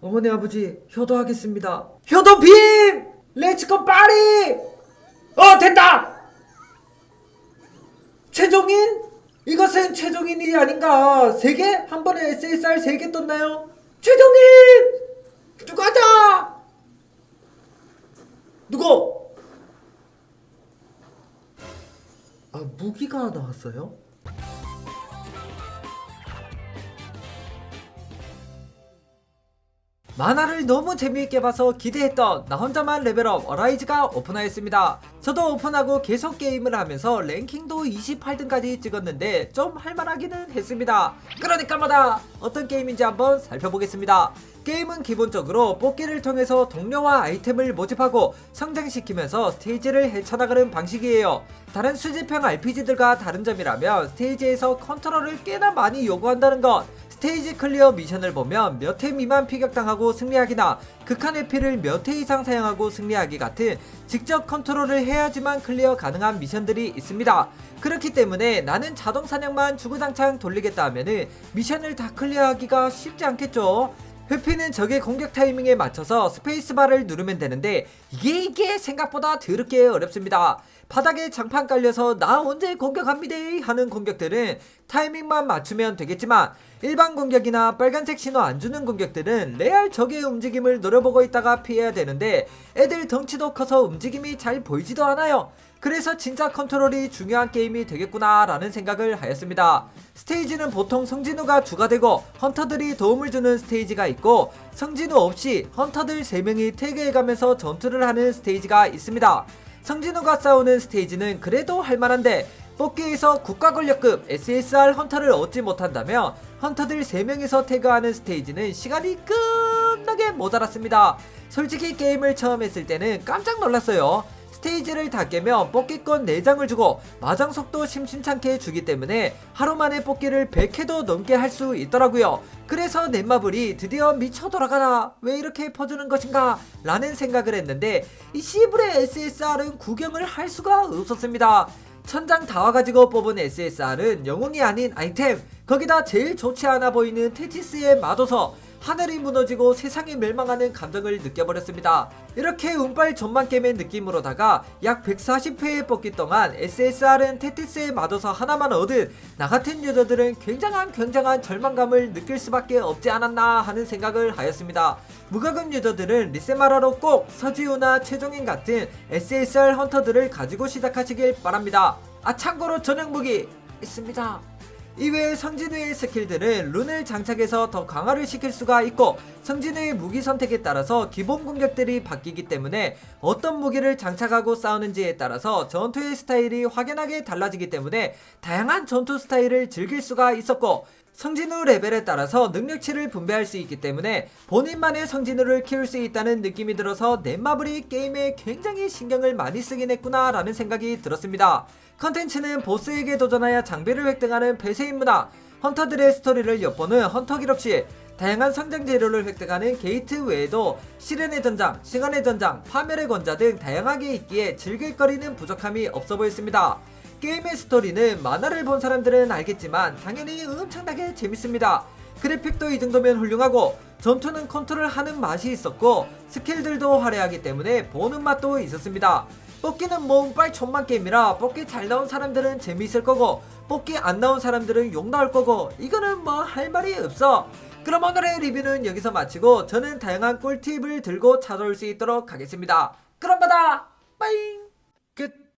어머니 아버지 효도하겠습니다. 효도 빔! 렛츠고 파리! 어 됐다! 최종인? 이것은 최종인이 아닌가? 세 개? 한 번에 SSR 세 개 떴나요? 최종인! 누구 하자! 누구? 아 무기가 나왔어요? 만화를 너무 재미있게 봐서 기대했던 나 혼자만 레벨업 어라이즈가 오픈하였습니다. 저도 오픈하고 계속 게임을 하면서 랭킹도 28등까지 찍었는데 좀 할만하기는 했습니다. 그러니까 마다 어떤 게임인지 한번 살펴보겠습니다. 게임은 기본적으로 뽑기를 통해서 동료와 아이템을 모집하고 성장시키면서 스테이지를 헤쳐나가는 방식이에요. 다른 수집형 RPG들과 다른 점이라면 스테이지에서 컨트롤을 꽤나 많이 요구한다는 것. 스테이지 클리어 미션을 보면 몇 회 미만 피격당하고 승리하기나 극한 회피를 몇 회 이상 사용하고 승리하기 같은 직접 컨트롤을 해야지만 클리어 가능한 미션들이 있습니다. 그렇기 때문에 나는 자동 사냥만 주구장창 돌리겠다 하면은 미션을 다 클리어하기가 쉽지 않겠죠. 회피는 적의 공격 타이밍에 맞춰서 스페이스바를 누르면 되는데 이게 이게 생각보다 더럽게 어렵습니다. 바닥에 장판 깔려서 나 언제 공격합니다 하는 공격들은 타이밍만 맞추면 되겠지만 일반 공격이나 빨간색 신호 안 주는 공격들은 레알 적의 움직임을 노려보고 있다가 피해야 되는데 애들 덩치도 커서 움직임이 잘 보이지도 않아요. 그래서 진짜 컨트롤이 중요한 게임이 되겠구나 라는 생각을 하였습니다. 스테이지는 보통 성진우가 주가 되고 헌터들이 도움을 주는 스테이지가 있고 성진우 없이 헌터들 3명이 태그해가면서 전투를 하는 스테이지가 있습니다. 성진우가 싸우는 스테이지는 그래도 할만한데 뽑기에서 국가 권력급 SSR 헌터를 얻지 못한다면 헌터들 3명이서 태그하는 스테이지는 시간이 끝나게 모자랐습니다. 솔직히 게임을 처음 했을 때는 깜짝 놀랐어요. 스테이지를 다 깨면 뽑기권 4장을 주고 마장 속도 심심찮게 주기 때문에 하루 만에 뽑기를 100회도 넘게 할 수 있더라고요. 그래서 넷마블이 드디어 미쳐 돌아가나 왜 이렇게 퍼주는 것인가 라는 생각을 했는데 이 시블의 SSR은 구경을 할 수가 없었습니다. 천장 다 와가지고 뽑은 SSR은 영웅이 아닌 아이템 거기다 제일 좋지 않아 보이는 테티스의 마도서 하늘이 무너지고 세상이 멸망하는 감정을 느껴버렸습니다. 이렇게 운빨 전만 게임의 느낌으로다가 약 140회의 뽑기 동안 SSR은 테티스의 마도서 하나만 얻은 나 같은 유저들은 굉장한 굉장한 절망감을 느낄 수밖에 없지 않았나 하는 생각을 하였습니다. 무과금 유저들은 리세마라로 꼭 서지우나 최종인 같은 SSR 헌터들을 가지고 시작하시길 바랍니다. 아 참고로 전용 무기 있습니다. 이외에 성진우의 스킬들은 룬을 장착해서 더 강화를 시킬 수가 있고 성진우의 무기 선택에 따라서 기본 공격들이 바뀌기 때문에 어떤 무기를 장착하고 싸우는지에 따라서 전투의 스타일이 확연하게 달라지기 때문에 다양한 전투 스타일을 즐길 수가 있었고 성진우 레벨에 따라서 능력치를 분배할 수 있기 때문에 본인만의 성진우를 키울 수 있다는 느낌이 들어서 넷마블이 게임에 굉장히 신경을 많이 쓰긴 했구나 라는 생각이 들었습니다. 컨텐츠는 보스에게 도전하여 장비를 획득하는 배세인 문화, 헌터들의 스토리를 엿보는 헌터 기록실, 다양한 성장 재료를 획득하는 게이트 외에도 시련의 전장, 시간의 전장, 파멸의 권자 등 다양하게 있기에 즐길 거리는 부족함이 없어 보였습니다. 게임의 스토리는 만화를 본 사람들은 알겠지만 당연히 엄청나게 재밌습니다. 그래픽도 이 정도면 훌륭하고 전투는 컨트롤하는 맛이 있었고 스킬들도 화려하기 때문에 보는 맛도 있었습니다. 뽑기는 뭐 운빨 천만 게임이라 뽑기 잘 나온 사람들은 재미있을 거고 뽑기 안 나온 사람들은 욕 나올 거고 이거는 뭐 할 말이 없어. 그럼 오늘의 리뷰는 여기서 마치고 저는 다양한 꿀팁을 들고 찾아올 수 있도록 하겠습니다. 그럼 받아! 빠잉! 끝